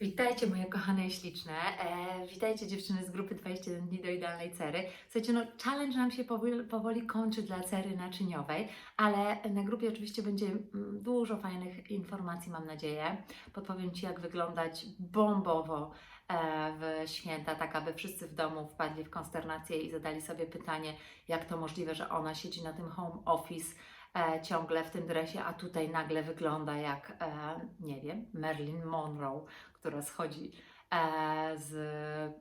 Witajcie moje kochane i śliczne. E, witajcie dziewczyny z grupy 21 dni do idealnej cery. Słuchajcie, no challenge nam się powoli, powoli kończy dla cery naczyniowej, ale na grupie oczywiście będzie mm, dużo fajnych informacji, mam nadzieję. Podpowiem Ci, jak wyglądać bombowo e, w święta, tak aby wszyscy w domu wpadli w konsternację i zadali sobie pytanie, jak to możliwe, że ona siedzi na tym home office e, ciągle w tym dresie, a tutaj nagle wygląda jak, e, nie wiem, Marilyn Monroe, która schodzi z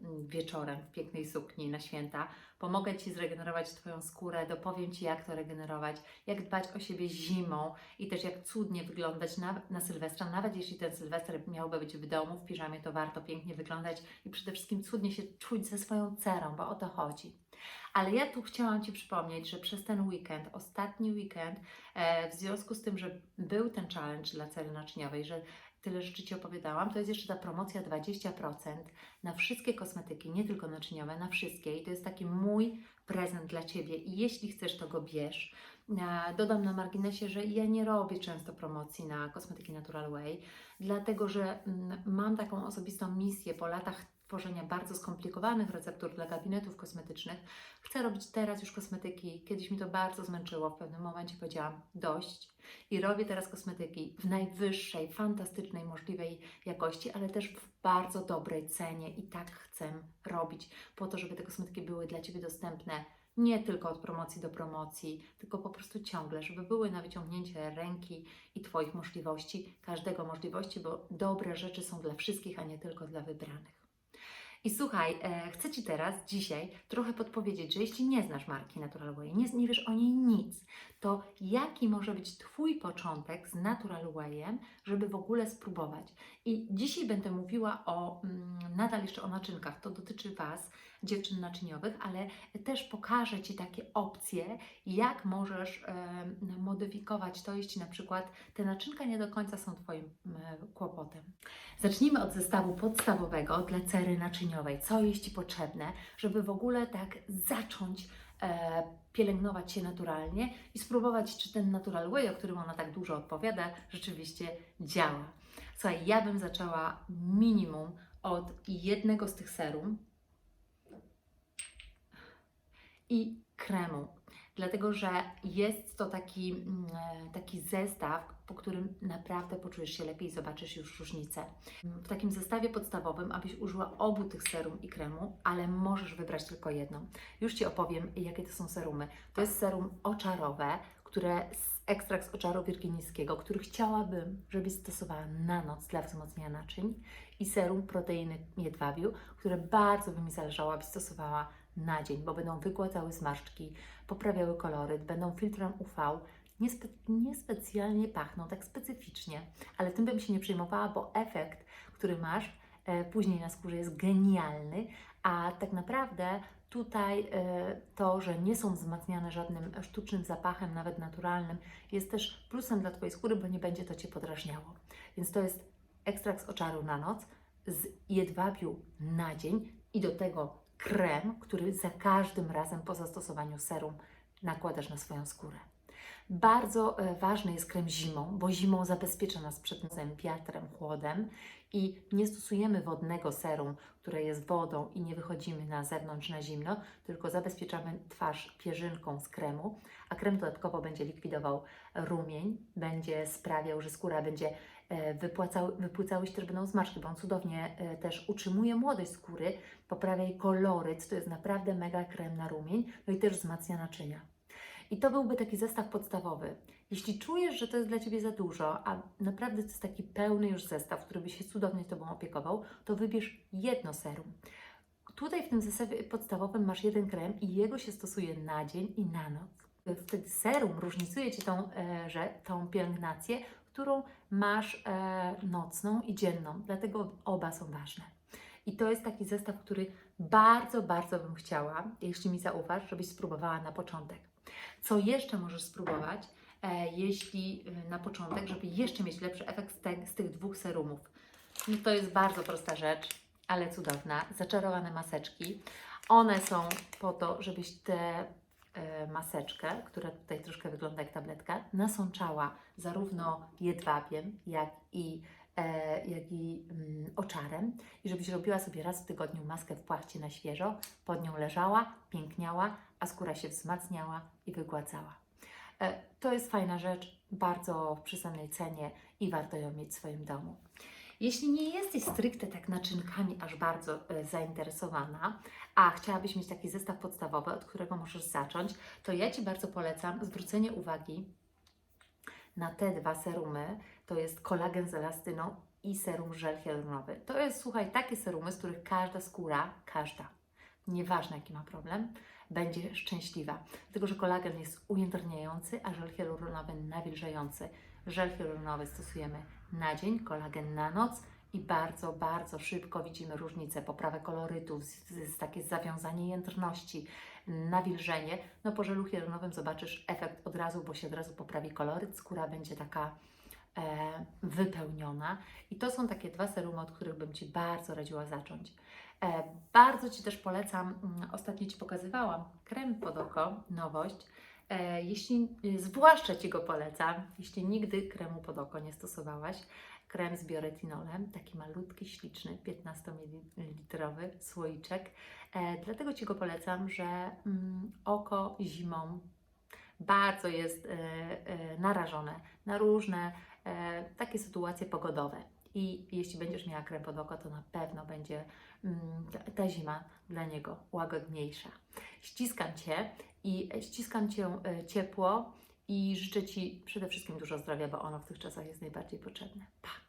mm, wieczorem w pięknej sukni na święta. Pomogę Ci zregenerować Twoją skórę, dopowiem Ci, jak to regenerować, jak dbać o siebie zimą i też jak cudnie wyglądać na, na Sylwestra. Nawet jeśli ten Sylwester miałby być w domu, w piżamie, to warto pięknie wyglądać i przede wszystkim cudnie się czuć ze swoją cerą, bo o to chodzi. Ale ja tu chciałam Ci przypomnieć, że przez ten weekend, ostatni weekend, e, w związku z tym, że był ten challenge dla cery naczyniowej, że tyle rzeczy Ci opowiadałam, to jest jeszcze ta promocja 20% na wszystkie kosmetyki, nie tylko naczyniowe, na wszystkie. I to jest taki mój prezent dla Ciebie. I jeśli chcesz, to go bierz. E, Dodam na marginesie, że ja nie robię często promocji na kosmetyki Natural Way, dlatego że mm, mam taką osobistą misję po latach tworzenia bardzo skomplikowanych receptur dla gabinetów kosmetycznych. Chcę robić teraz już kosmetyki. Kiedyś mi to bardzo zmęczyło. W pewnym momencie powiedziałam dość i robię teraz kosmetyki w najwyższej, fantastycznej, możliwej jakości, ale też w bardzo dobrej cenie i tak chcę robić, po to, żeby te kosmetyki były dla Ciebie dostępne nie tylko od promocji do promocji, tylko po prostu ciągle, żeby były na wyciągnięcie ręki i Twoich możliwości, każdego możliwości, bo dobre rzeczy są dla wszystkich, a nie tylko dla wybranych. I słuchaj, e, chcę Ci teraz, dzisiaj, trochę podpowiedzieć, że jeśli nie znasz marki Natural Way, nie, nie wiesz o niej nic, to jaki może być Twój początek z Natural Wayem, żeby w ogóle spróbować. I dzisiaj będę mówiła o, mm, nadal jeszcze o naczynkach, to dotyczy Was, dziewczyn naczyniowych, ale też pokażę Ci takie opcje, jak możesz em, modyfikować to, jeśli na przykład te naczynka nie do końca są Twoim em, kłopotem. Zacznijmy od zestawu podstawowego dla cery naczyniowej. Co jest Ci potrzebne, żeby w ogóle tak zacząć e, pielęgnować się naturalnie i spróbować, czy ten Natural Way, o którym ona tak dużo odpowiada, rzeczywiście działa. Słuchaj, ja bym zaczęła minimum od jednego z tych serum i kremu. Dlatego, że jest to taki, mm, taki zestaw, po którym naprawdę poczujesz się lepiej i zobaczysz już różnicę. W takim zestawie podstawowym, abyś użyła obu tych serum i kremu, ale możesz wybrać tylko jedną. Już Ci opowiem, jakie to są serumy. To jest serum oczarowe, które ekstrakt z oczaru wirginijskiego, który chciałabym, żebyś stosowała na noc dla wzmocnienia naczyń i serum proteiny jedwabiu, które bardzo by mi zależało, abyś stosowała na dzień, bo będą wygładzały zmarszczki, poprawiały koloryt, będą filtrem UV, niespe, niespecjalnie pachną tak specyficznie, ale tym bym się nie przejmowała, bo efekt, który masz e, później na skórze jest genialny, a tak naprawdę tutaj e, to, że nie są wzmacniane żadnym sztucznym zapachem, nawet naturalnym, jest też plusem dla Twojej skóry, bo nie będzie to Cię podrażniało. Więc to jest ekstrakt z oczaru na noc, z jedwabiu na dzień i do tego krem, który za każdym razem po zastosowaniu serum nakładasz na swoją skórę. Bardzo e, ważny jest krem zimą, bo zimą zabezpiecza nas przed nocem, wiatrem, chłodem i nie stosujemy wodnego serum, które jest wodą i nie wychodzimy na zewnątrz na zimno, tylko zabezpieczamy twarz pierzynką z kremu, a krem dodatkowo będzie likwidował rumień, będzie sprawiał, że skóra będzie e, wypłacał, wypłycały się też będą zmarszczki, bo on cudownie e, też utrzymuje młodość skóry, poprawia jej koloryt, to jest naprawdę mega krem na rumień, no i też wzmacnia naczynia. I to byłby taki zestaw podstawowy. Jeśli czujesz, że to jest dla Ciebie za dużo, a naprawdę to jest taki pełny już zestaw, który by się cudownie Tobą opiekował, to wybierz jedno serum. Tutaj w tym zestawie podstawowym masz jeden krem i jego się stosuje na dzień i na noc. Wtedy serum różnicuje Ci tą, e, że, tą pielęgnację, którą masz e, nocną i dzienną, dlatego oba są ważne. I to jest taki zestaw, który bardzo, bardzo bym chciała, jeśli mi zaufasz, żebyś spróbowała na początek. Co jeszcze możesz spróbować, e, jeśli e, na początek, żeby jeszcze mieć lepszy efekt z, tych dwóch serumów? No to jest bardzo prosta rzecz, ale cudowna. Zaczarowane maseczki. One są po to, żebyś tę e, maseczkę, która tutaj troszkę wygląda jak tabletka, nasączała zarówno jedwabiem, jak i jak i mm, oczarem i żebyś robiła sobie raz w tygodniu maskę w płachcie na świeżo, pod nią leżała, piękniała, a skóra się wzmacniała i wygładzała. E, To jest fajna rzecz, bardzo w cenie i warto ją mieć w swoim domu. Jeśli nie jesteś stricte tak naczynkami aż bardzo e, zainteresowana, a chciałabyś mieć taki zestaw podstawowy, od którego możesz zacząć, to ja Ci bardzo polecam zwrócenie uwagi na te dwa serumy. To jest kolagen z elastyną i serum żel hialuronowy. To jest, słuchaj, takie serumy, z których każda skóra, każda, nieważne jaki ma problem, będzie szczęśliwa. Dlatego, że kolagen jest ujędrniający, a żel hialuronowy nawilżający. Żel hialuronowy stosujemy na dzień, kolagen na noc i bardzo, bardzo szybko widzimy różnicę, poprawę kolorytu, takie zawiązanie jędrności, nawilżenie. No po żelu hialuronowym zobaczysz efekt od razu, bo się od razu poprawi koloryt, skóra będzie taka wypełniona. I to są takie dwa serumy, od których bym Ci bardzo radziła zacząć. E, bardzo Ci też polecam, mm, ostatnio Ci pokazywałam, krem pod oko, nowość. E, jeśli, y, zwłaszcza Ci go polecam, jeśli nigdy kremu pod oko nie stosowałaś, krem z bioretinolem, taki malutki, śliczny, 15 ml słoiczek. E, dlatego Ci go polecam, że mm, oko zimą bardzo jest e, e, narażone na różne e, takie sytuacje pogodowe. I jeśli będziesz miała krem pod oko, to na pewno będzie mm, ta- ta zima dla niego łagodniejsza. Ściskam Cię i ściskam Cię e, ciepło i życzę Ci przede wszystkim dużo zdrowia, bo ono w tych czasach jest najbardziej potrzebne. Pa!